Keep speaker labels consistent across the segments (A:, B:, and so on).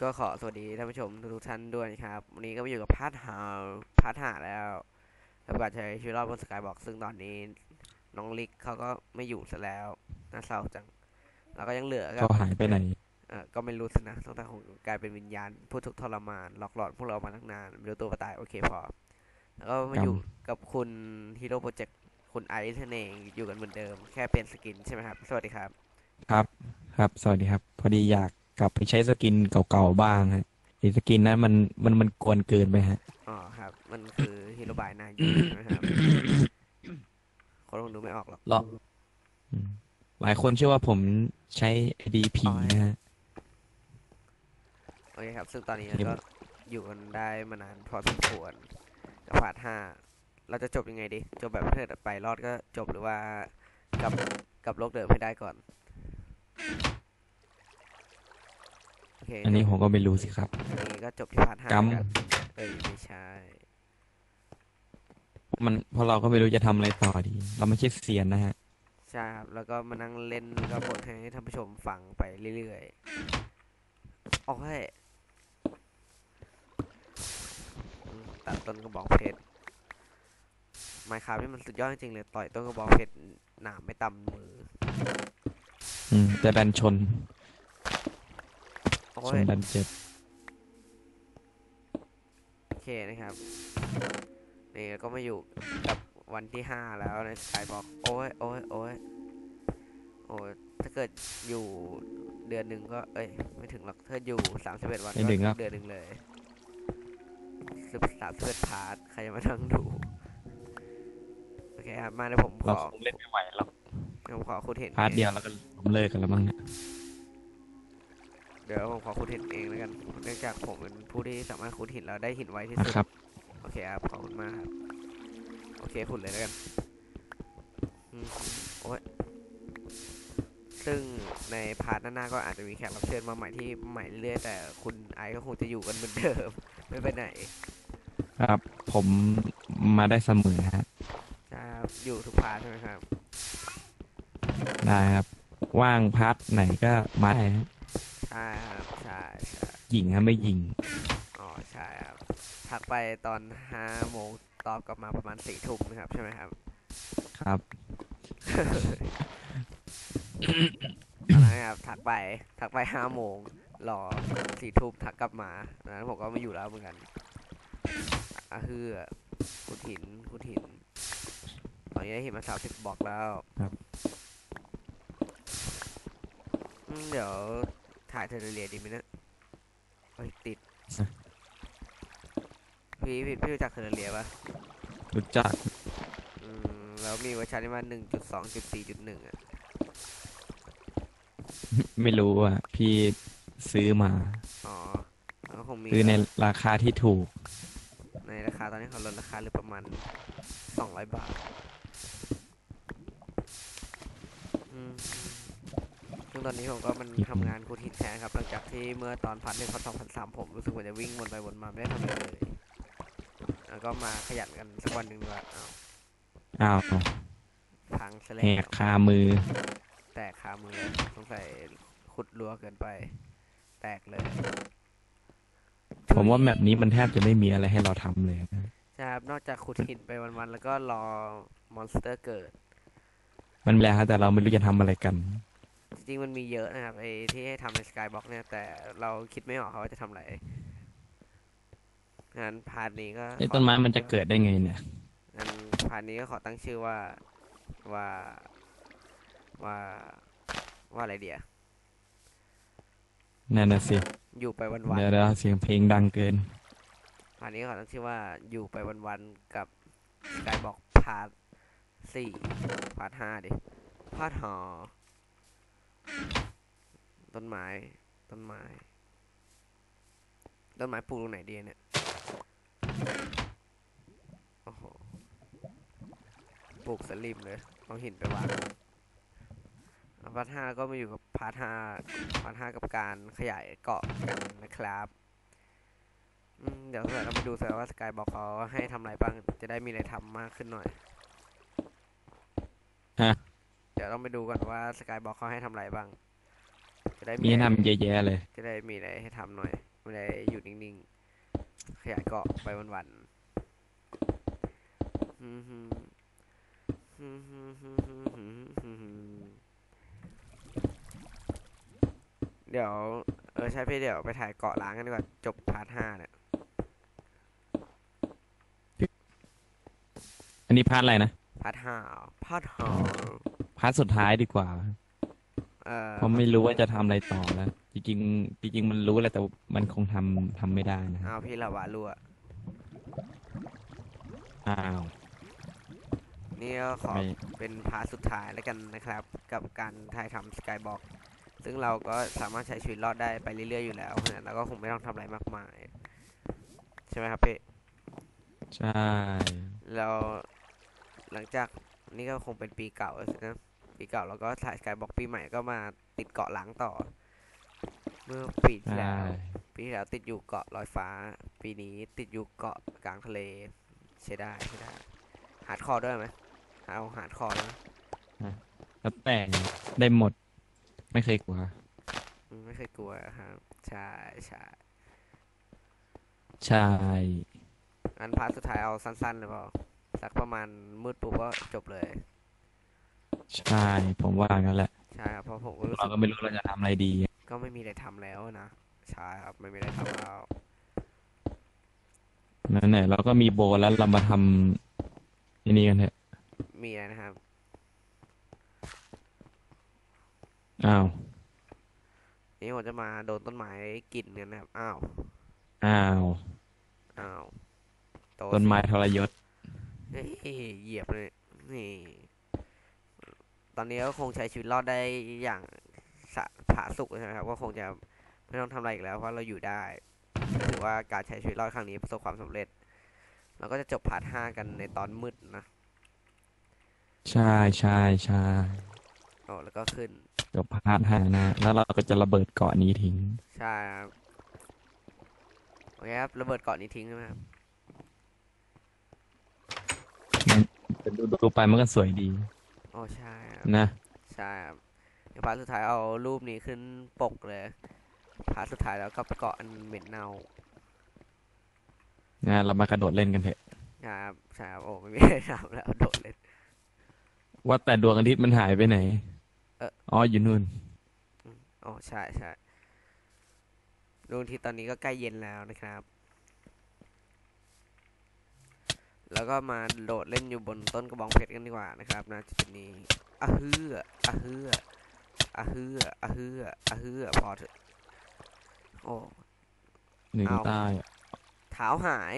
A: ก็ขอสวัสดีท่านผู้ชมทุกๆท่านด้วยนะครับ วันนี้ก็มาอยู่กับพาร์ทหาพาร์ทหาแล้วกับการใช้ชีวิตรอดบนสกายบอกซึ่งตอนนี้น้องลิกเขาก็ไม่อยู่ซะแล้วน่าเศร้าจังแล้วก็ยังเหลือกั
B: เขา
A: บ
B: หายไปไหน
A: เออก็ไม่รู้สินะตั้งแต่คงกลายเป็นวิญญาณผู้ทุกข์ทรมานหลอกหลอนพวกเรามาตั้งนานไม่รู้ตัวก็ตายโอเคพอ แล้วก็มาอยู่กับคุณฮีโร่โปรเจกต์คุณไอซ์นั่นเองอยู่กันเหมือนเดิม แค่เปลี่ยนสกินใช่ไหมครับ สวัสดีครับ
B: ครับ ครับ สวัสดีครับ พอดีอยาก กลับไปใช้สกินเก่าๆบ้างฮะไอ้สกินนั้นมันมันมันกวนเกินไปฮะ
A: อ๋อครับ มันคือฮีโร่บายนายีใช่ไหมครับคนคงดูไม่ออกหรอก
B: หรออืมหลายคนเชื่อว่าผมใช้ไอดีผีนะฮะ
A: โอเคครับ ซึ่งตอนนี้
B: ครับ
A: ก็อยู่กันได้มานานพอสมควรกับพาร์ทห้าเราจะจบยังไงดีจบแบบเพื่อนไปรอดก็จบหรือว่ากลับกลับโลกเดิมให้ได้ก่อนโอ เค
B: อันนี้ผมก็ไม่รู้สิครับ
A: อันนี้ก็จบที่พาร์ทห้าก
B: รรม
A: กันเอ้ยไม่ใช่
B: มันเพราะเราก็ไม่รู้จะทำอะไรต่อดี เราไม่ใช่เซียนนะฮะ
A: ใช่ครับแล้วก็มานั่งเล่นแล้วก็บทให้ท่านผู้ชมฟังไปเรื่อยๆโอ้ยอืมตัดต้นกระบอกเพชรไมค์คราฟนี่มันสุดยอดจริงๆเลยต่อยต้นกระบอกเพชรหนามไม่ต่ำมือ
B: อืม แต่ดันชน
A: โอ้
B: ชน
A: ย
B: ดันเจ็บ
A: โอเคนะครับ นี่ก็มาอยู่กับวันที่ห้าแล้วในสกายบอกโอ้ยโอ้ยโอ้ยโอ้ยถ้าเกิดอยู่เดือนหนึ่งก็ เอ้ย ไม่ถึงหรอกถ้าอยู่สามสิบเอ็ดวัน
B: ไม่
A: ก็
B: ถึงครับ
A: เดือนหนึ่งเลยสิบสามสิบเอ็ดพาร์ทใครจะมานั่งดูโอเคครับมาเดี๋ยวผมข
B: เรา
A: อ
B: คงเล่นไม่ไหวหรอก
A: ผมขอคุณเห็น
B: พาร์ทเดียวแล้วก็เลิกกันแล้วมั้งเนี่ย
A: เดี๋ยวผมขอคุณเห็นเองแล้วกันเนื่องจากผมเป็นผู้ที่สามารถคุณหินแล้วได้หินไวที่
B: นะ
A: สุด
B: ครับ
A: โอเคครับขอบคุณมากครับโอเคขุดเลยแล้วกันอืมโอ้ยซึ่งในพาร์ทหน้าๆก็อาจจะมีแขกรับเชิญมาใหม่ที่ใหม่เรื่อยๆแต่คุณไอซ์ก็คงจะอยู่กันเหมือนเดิม ไม่ไปไหน
B: ครับ ผมมาได้เสมอฮะ
A: ครับอยู่ทุกพาร์ทใช่ไหมครับ
B: ได้ครับ ว่างพาร์ทไหนก็มาได้ฮะ
A: ใช่ครับใช่ใช่
B: ยิงฮะไม่ยิง
A: อ๋อใช่ครับทักไปตอนห้าโมงตอบกลับมาประมาณสี่ทุ่มนะครับใช่ไหมครับ
B: ครับ
A: อะไรครับทักไปทักไปห้าโมงรอสี่ทุ่มทักกลับมาดังนั้นผมก็ไม่อยู่แล้วเหมือนกันอะคือขุดหินขุดหินตอนนี้ได้หินมาสามสิบบอกแล้ว
B: ครับ
A: อืมเดี๋ยว ถ่ายเทอร์เรียดีไหมเนะเฮ้ยติด พี่พี่พี่รู้จักเทอร์เรียปะ
B: รู้จัก
A: อืมแล้วมีเวอร์ชันที่มาหนึ่งจุดสองจุดสี่จุดหนึ่งอะ
B: ไม่รู้อะ พี่ซื้อมา
A: อ๋อแล้วคงมี
B: ซื้อในราคาที่ถูก
A: ในราคาตอนนี้เขาลดราคาเหรือประมาณสองร้อยบาท อืม ซึ่งตอนนี้ผมก็มัน
B: อืม
A: ทำงานคูทินแทนครับหลังจากที่เมื่อตอนพันหนึ่งพันสองพันสามผมรู้สึกว่าจะวิ่งวนไปวนมาไม่ได้ทำอะไรเลยแล้วก็มาขยันกันสักวันหนึ่งดีกว่าอ้าว
B: อ้าว
A: พังซะ
B: แห
A: แล้ว
B: กคามือ
A: แตกคามือเลยสงสัยขุดรัวเกินไป แตกเลย
B: ผมว่าแบบนี้มันแทบจะไม่มีอะไรให้เราทำเลยนะ
A: ใช่ครับนอกจากขุดหินไปวันๆแล้วก็รอมอนสเตอร์เกิด
B: มันแปลกแต่เราไม่รู้จะทำอะไรกัน
A: จริงๆมันมีเยอะนะครับไอ้ที่ให้ทำในสกายบ็อกเนี่ย แต่เราคิดไม่ออกครับว่าจะทำอะไรงั้นพาร์ทนี้ก็
B: ไอ้ต้นไม้มันจะเกิดได้ไงเนี่ย
A: งั้นพาร์ทนี้ก็ขอตั้งชื่อว่าว่าว่าว่าอะไรเดีย
B: นั่นน่ะสิ
A: อยู่ไปวัน
B: เดี๋ยวเดี๋ยวเสียงเพลงดังเกิน
A: ๆพาร์ทนี้ก็ขอตั้งชื่อว่าอยู่ไปวันๆกับสกายบ็อกพาร์ทสี่พาร์ทห้าดิพาร์ทหอ ต้นไม้ ต้นไม้ ต้นไม้ปลูกตรงไหนดีเนี่ย โอ้โห ปลูกสลิมเลย เอาหินไปวางอะพาร์ทห้าก็มาอยู่กับพาร์ทห้าพาร์ทห้ากับการขยายเกาะกันนะครับอืมเดี๋ยวเรามาดูสิว่าสกายบอกเขาให้ทำอะไรบ้าง จะได้มีอะไรทำมากขึ้นหน่อย
B: ฮะ
A: เดี๋ยวต้องไปดูก่อนว่าสกายบอกเขาให้ทำอะไรบ้าง จะได้
B: มีให้ทำเยอะแเลย
A: จะได้มีอะไรให้ทำหน่อยไม่ได้อยู่นิ่งๆ ขยายเกาะไปวันๆเดี๋ยว เออใช่พี่เดี๋ยวไปถ่ายเกาะล้างกันดีกว่า จบพาร์ทห้าเนี่ย
B: อันนี้พาร์ทอะไรนะ
A: พาร์ทห้าพาร์ทห้า
B: พาร์ทสุดท้ายดีกว่า
A: เออ
B: เพราะไม่รู้ว่าจะทำอะไรต่อแล้วจริงๆจริง ๆ มันรู้แหละแต่มันคงทำทำไม่ได้นะฮะ
A: เอาพี่ละวะรั่ว
B: อ้าว
A: นี่ก็ขอ
B: ไม่
A: เป็นพาร์ทสุดท้ายแล้วกันนะครับ กับการถ่ายทำสกายบอกซึ่งเราก็สามารถใช้ชีวิตรอดได้ไปเรื่อยๆอยู่แล้วเพราะฉะนั้นเราก็คงไม่ต้องทำอะไรมากมาย ใช่ไหมครับพี่
B: ใช่
A: เราหลังจากนี่ก็คงเป็นปีเก่าแล้วสินะ ปีเก่าเราก็ถ่ายสกายบอกปีใหม่ก็มาติดเกาะหลังต่อ เมื่อปีที่
B: ใช่
A: แล้ว ปีที่แล้วติดอยู่เกาะลอยฟ้า ปีนี้ติดอยู่เกาะกลางทะเลใช้ได้ใช้ได้หาดคอร์ด้วยไหมเอาหาดคอร์นะ
B: แล้วแต่ได้หมด ไม่เคยกลัว
A: อืมไม่เคยกลัวครับใช่ใช่
B: ใช่
A: อันพาร์ทสุดท้ายเอาสั้นๆเลยเปล่าสักประมาณมืดปุ๊บก็จบเลย
B: ใช่ผมว่างั้นแหละ
A: ใช่ครับเพราะผมก็รู้
B: เรา
A: สึก
B: ก็ไม่รู้เราจะทำอะไรดี
A: ก็ไม่มีอะไรทำแล้วนะใช่ครับไม่มีอะไรทำแล้ว
B: นั่นแหละเราก็มีโบแล้วเรามาทำอันนี้กันเถอะ
A: มีอะไรนะครับ
B: อ้าว
A: นี่ผมจะมาโดนต้นไม้กินกันนะครับ อ้าว
B: อ้าว
A: อ้าวโต
B: ต้นไม้ทรยศ
A: เฮ้ยเหยียบเลย นี่ ตอนนี้ก็คงใช้ชีวิตรอดได้อย่างสะผาสุกใช่ไหมครับก็คงจะไม่ต้องทำอะไรอีกแล้วเพราะเราอยู่ได้ถือว่าการใช้ชีวิตรอดครั้งนี้ประสบความสำเร็จเราก็จะจบพาร์ทห้ากันในตอนมืดนะ
B: ใช่ใช่ใช่
A: โอ้แล้วก็ขึ้น
B: จบพาร์ทห้านะ แล้วเราก็จะระเบิดเกาะนี้ทิ้ง
A: ใช่ครับโอเคครับระเบิดเกาะนี้ทิ้งใช่ไหมครับ
B: แต่ดูดูไปมันก็สวยดี
A: โอ้ใช่ครับ
B: นะ
A: ใช่ครับเดี๋ยวพาร์ทสุดท้ายเอารูปนี้ขึ้นปกเลยพาร์ทสุดท้ายแล้วก็เกาะอันเหม็นเน่า
B: นะเรามากระโดดเล่นกันเถอะ
A: ใช่ครับใช่ครับโอ้ไม่มีอะไรทำแล้วโดดเล่น
B: ว่าแต่ดวงอาทิตย์มันหายไปไหน
A: เอ่อ
B: อ๋ออยู่นู่น
A: อ๋อใช่ใช่ดวงอาทิตย์ตอนนี้ก็ใกล้เย็นแล้วนะครับ แล้วก็มาโดดเล่นอยู่บนต้นกระบองเพชรกันดีกว่านะครับนะจุดนี้อะฮืออะฮืออะฮืออะฮืออะฮือพอเถอะโอ้
B: หนึ่ง
A: อ้าว
B: ใต้อะ
A: เท้าหาย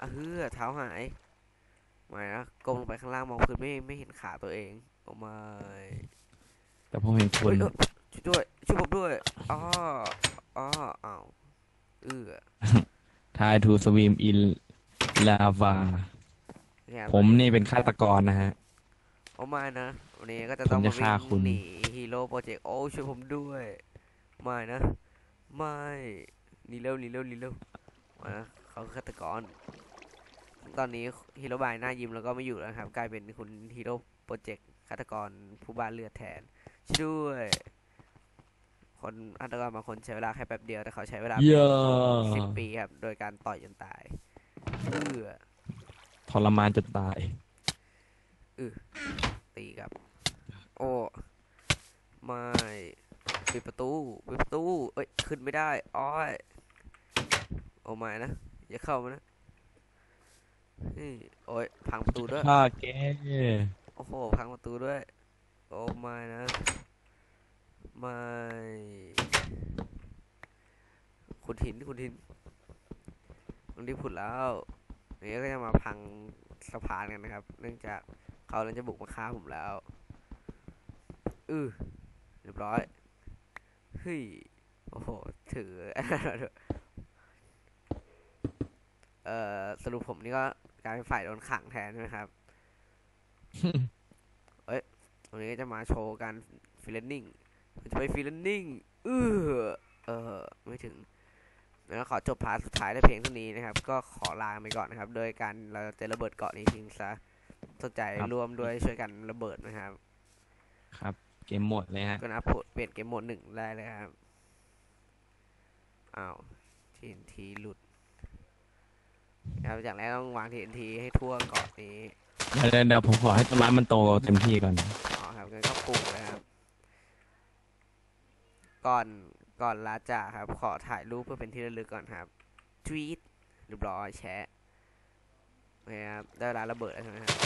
A: อะฮือเท้าหายไม่นะก้มลงไปข้างล่างมองพื้นไม่ไม่เห็นขาตัวเองโอ้ไม่
B: แต่ผมเห็นค
A: เฮ้
B: น
A: ยเอ้ยช่วยด้วยช่วยผมด้วยอ้ออ้ออ้าวเอื้อ
B: ทายทูสวีมอิน ลาวา
A: เนี่ย
B: ผมนี่เป็นฆาตกรนะฮะ
A: โอ้ไม่นะวันนี้ก็จะ
B: ผม
A: ต้อง
B: จะ
A: มา
B: ฆ่า
A: วิ่ง
B: คุณ
A: หนีฮีโร่โปรเจกต์โอ้ช่วยผมด้วยไม่นะ ไม่หนีเร็วหนีเร็วหนีเร็วมานะเขาคือฆาตกร ตอนนี้ฮีโร่บายหน้ายิ้มแล้วก็ไม่อยู่แล้วครับ กลายเป็นคุณฮีโร่โปรเจกต์ฆาตกรผู้บ้านเลือดแทนช่วย คนฆาตกรบางคนใช้เวลาแค่แป๊บเดียวแต่เขาใช้เวลา
B: เยอะ
A: สิบปีครับ โดยการต่อยจนตายเอื้อ
B: ทรมานจนตาย
A: ตีกับ โอ้ไม่ปิดประตูปิดประตู เอ้ย ขึ้นไม่ได้อ้อยโอ้ไม่นะ อย่าเข้ามานะนี่โอ้ยพังประตูด้วย
B: ฆ่าแก
A: โอ้โห พังประตูด้วย โอ้ไม่นะ ไม่ขุดหินขุดหินตรงนี้ขุดแล้ว นี่ก็จะมาพังสะพานกันนะครับ เนื่องจากเขาเริ่มจะบุกมาฆ่าผมแล้ว อือเรียบร้อยเฮ้ยโอ้โห ถือ เอ่อ สรุปผมนี่ก็กลายเป็นฝ่ายโดนขังแทนใช่ไหมครับวันนี้ก็จะมาโชว์การฟิลเลนนิ่ง จะไปฟิลเลนนิ่ง เออเออ ไม่ถึง แล้วขอจบพาร์ทสุดท้ายด้วยเพลงเท่านี้นะครับ ก็ขอลาไปก่อนนะครับ โดยการเราจะระเบิดเกาะนี้ทิ้งซะสนใจ
B: ครับ
A: ร่วมด้วยช่วยกันระเบิดนะครับ
B: ครับ เกมโหมดเลยฮะ
A: ก็นับเปลี่ยนเกมโหมดหนึ่งได้เลยครับอ้าว TNT หลุดครับอย่างแรกต้องวาง TNT ให้ทั่วเกาะนี้
B: เดี๋ยวเดี๋ยวเดี๋ยวผมขอให้ต้นไม้มันโตเต็มที่ก่อน
A: อ๋อครับงั้นก็ปลูกเลยครับก่อน ก่อนลาจากครับ ขอถ่ายรูปเพื่อเป็นที่ระลึกก่อนครับทวีตเรียบร้อยแชะโอเคครับได้เวลาระเบิดแล้วใช่ไหมครับ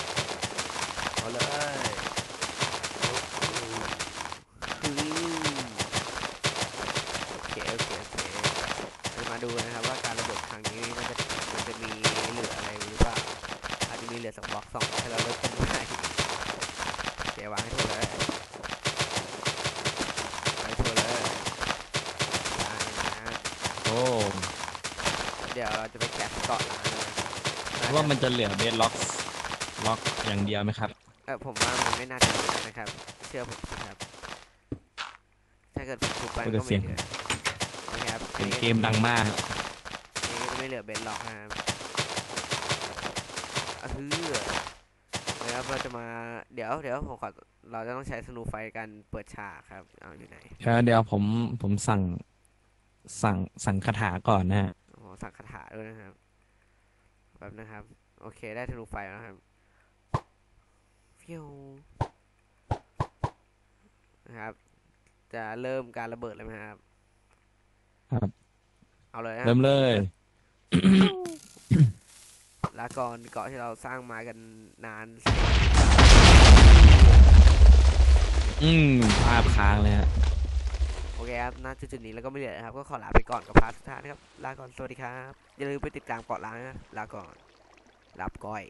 A: เอาเลยฮึ่มโอเคโอเคโอเคเรามาดูนะครับว่าการระเบิดครั้งนี้มันจะมันจะมีเหลืออะไรหรือเปล่า อาจจะมีเหลือสองบล็อกสองบล็อกให้เราเลิกต้นไม้โอเควางให้ถูกเลย ไปทัวร์เลยอ่านะ
B: โอ้
A: เดี๋ยวเราจะไปแกะเกาะล้างเลย
B: เพราะว่ามันจะเหลือเบสล็อกล็อกอย่างเดียวไหมครับ
A: เออผมว่ามันไม่น่าจะเหลือนะครับ เชื่อผมสิครับ ถ้าเกิดผมถูกไปมันก็ไม่เหลือโอเคครับ
B: เป็นเกมดังมาก
A: อันนี้ก็จะไม่เหลือเบนล็อกนะครับอะฮือนะครับเราจะมาเดี๋ยวเดี๋ยวผมขอเราจะต้องใช้สนูไฟกันเปิดฉากครับ เอาอยู่ไหน
B: เดี๋ยวเดี๋ยวผมผมสั่ง สั่งสั่งคาถาก่อนนะฮะ
A: โอ้โหสั่งคาถาด้วยนะครับแบบนะครับ โอเคได้ธนูไฟแล้วครับฟิวนะครับ จะเริ่มการระเบิดเลยไหมครับ
B: ครับ
A: เอาเลยนะ
B: เริ่มเลย
A: ลาก่อนเกาะที่เราสร้างมากันนาน
B: อืมภาพค้างเลยฮะ
A: โอเคครับณจุดๆนี้แล้วก็ไม่เหลือนะครับ ก็ขอลาไปก่อนกับพาร์ทสุดท้ายนะครับ ลาก่อน สวัสดีครับ อย่าลืมไปติดตามเกาะล้างนะ ลาก่อน รับก้อย